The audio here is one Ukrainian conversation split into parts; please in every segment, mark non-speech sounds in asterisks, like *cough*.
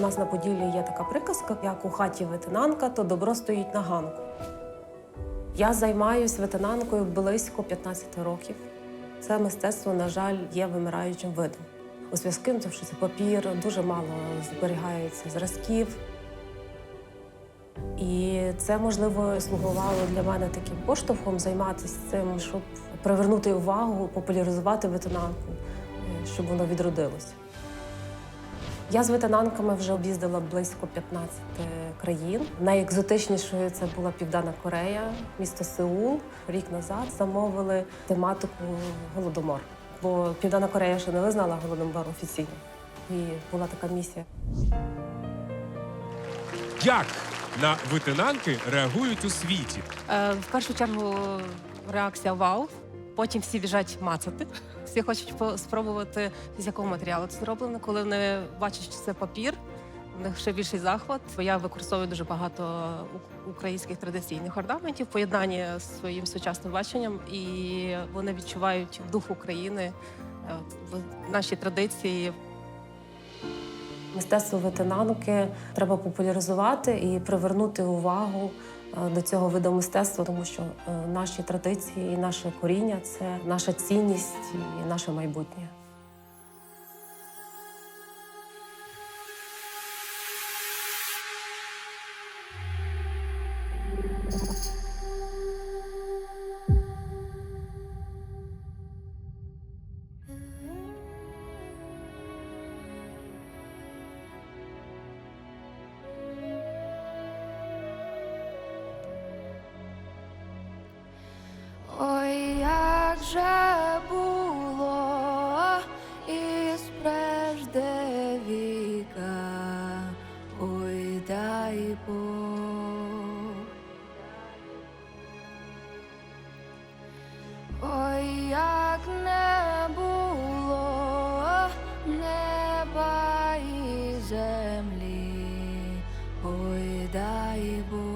У нас на Поділлі є така приказка, як у хаті ветенанка, то добро стоїть на ганку. Я займаюся ветенанкою близько 15 років. Це мистецтво, на жаль, є вимираючим видом. У зв'язку з тим, що це папір, дуже мало зберігається зразків. І це, можливо, слугувало для мене таким поштовхом займатися цим, щоб привернути увагу, популяризувати ветенанку, е, щоб воно відродилося. Я з ветенанками вже об'їздила близько 15 країн. Найекзотичнішою це була Південна Корея, місто Сеул. Рік назад замовили тематику Голодомор. Бо Південна Корея ще не визнала Голодомор офіційно. І була така місія. Як на ветенанки реагують у світі? Е, в першу чергу реакція вау. Потім всі біжать мацати. Всі хочуть спробувати, з якого матеріалу це зроблено. Коли вони бачать, що це папір, в них ще більший захват. Бо я використовую дуже багато українських традиційних орнаментів, поєднанні з своїм сучасним баченням, і вони відчувають дух України, е, в наші традиції, Мистецтво ветенанки треба популяризувати і привернути увагу до цього виду мистецтва, тому що е, наші традиції наше коріння це наша цінність і наше майбутнє. Бог. Ой, як не було неба і землі, ой, дай Бог.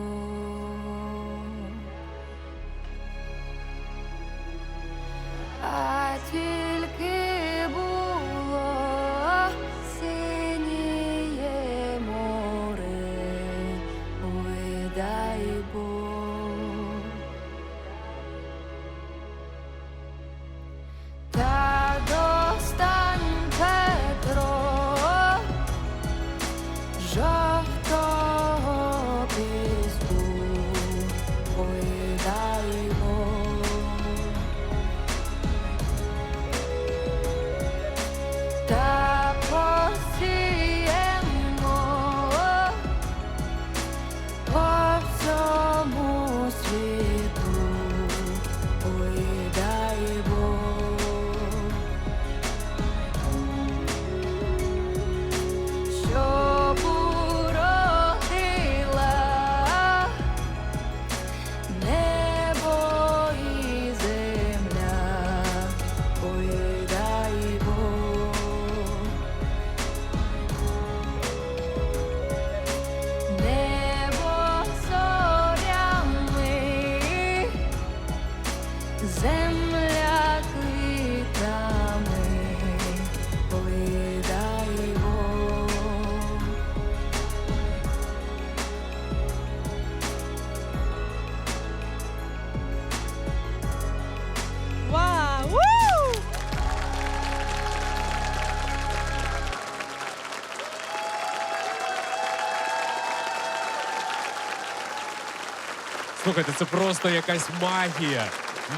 Слухайте, це просто якась магія.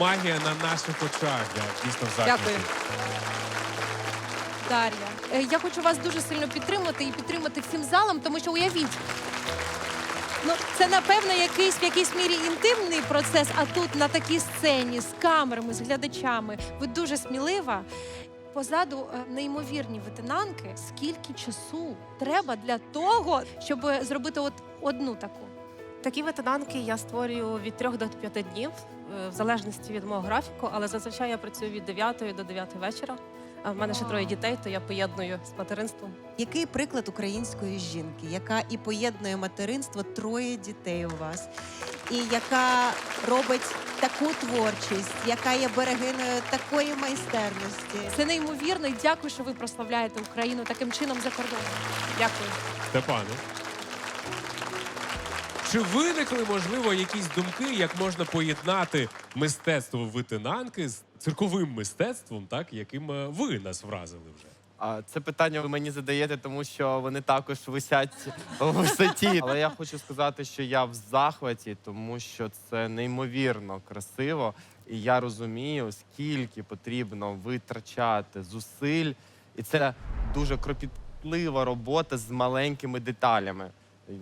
Магія на наших очах. Я дійсно в. Дякую. Дар'я, е, я хочу вас дуже сильно підтримати і підтримати всім залом, тому що уявіть. Ну, це напевно якийсь в якійсь мірі інтимний процес, а тут на такій сцені з камерами, з глядачами. Ви дуже смілива. Позаду е, неймовірні ветенанки. Скільки часу треба для того, щоб зробити от одну таку? Такі ветенанки я створюю від 3 до 5 днів, е, в залежності від мого графіку, але зазвичай я працюю від 9 до 9 вечора. А в мене ще троє дітей, то я поєдную з материнством. Який приклад української жінки, яка і поєднує материнство, троє дітей у вас, і яка робить таку творчість, яка є берегиною такої майстерності. Це неймовірно і дякую, що ви прославляєте Україну таким чином за кордоном. Дякую. Степане. Чи виникли, можливо, якісь думки, як можна поєднати мистецтво витинанки з цирковим мистецтвом, так, яким е, ви нас вразили вже? А це питання ви мені задаєте, тому що вони також висять у висоті. *laughs* Але я хочу сказати, що я в захваті, тому що це неймовірно красиво, і я розумію, скільки потрібно витрачати зусиль, і це дуже кропітлива робота з маленькими деталями. І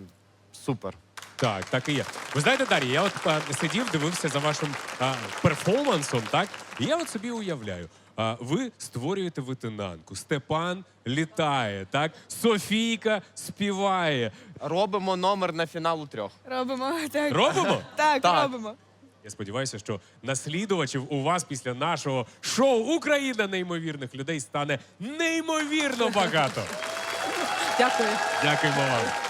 Супер. Так, так і є. Ви знаєте, Дар'я, я от е, сидів, дивився за вашим а, перформансом, так? І я от собі уявляю. А, ви створюєте витинанку, Степан літає, так? Софійка співає. Робимо номер на фінал у трьох. Робимо так. Робимо? *laughs* Так, Так. робимо. Я сподіваюся, що наслідувачів у вас після нашого шоу Україна неймовірних людей стане неймовірно багато. Дякую. Дякуємо вам.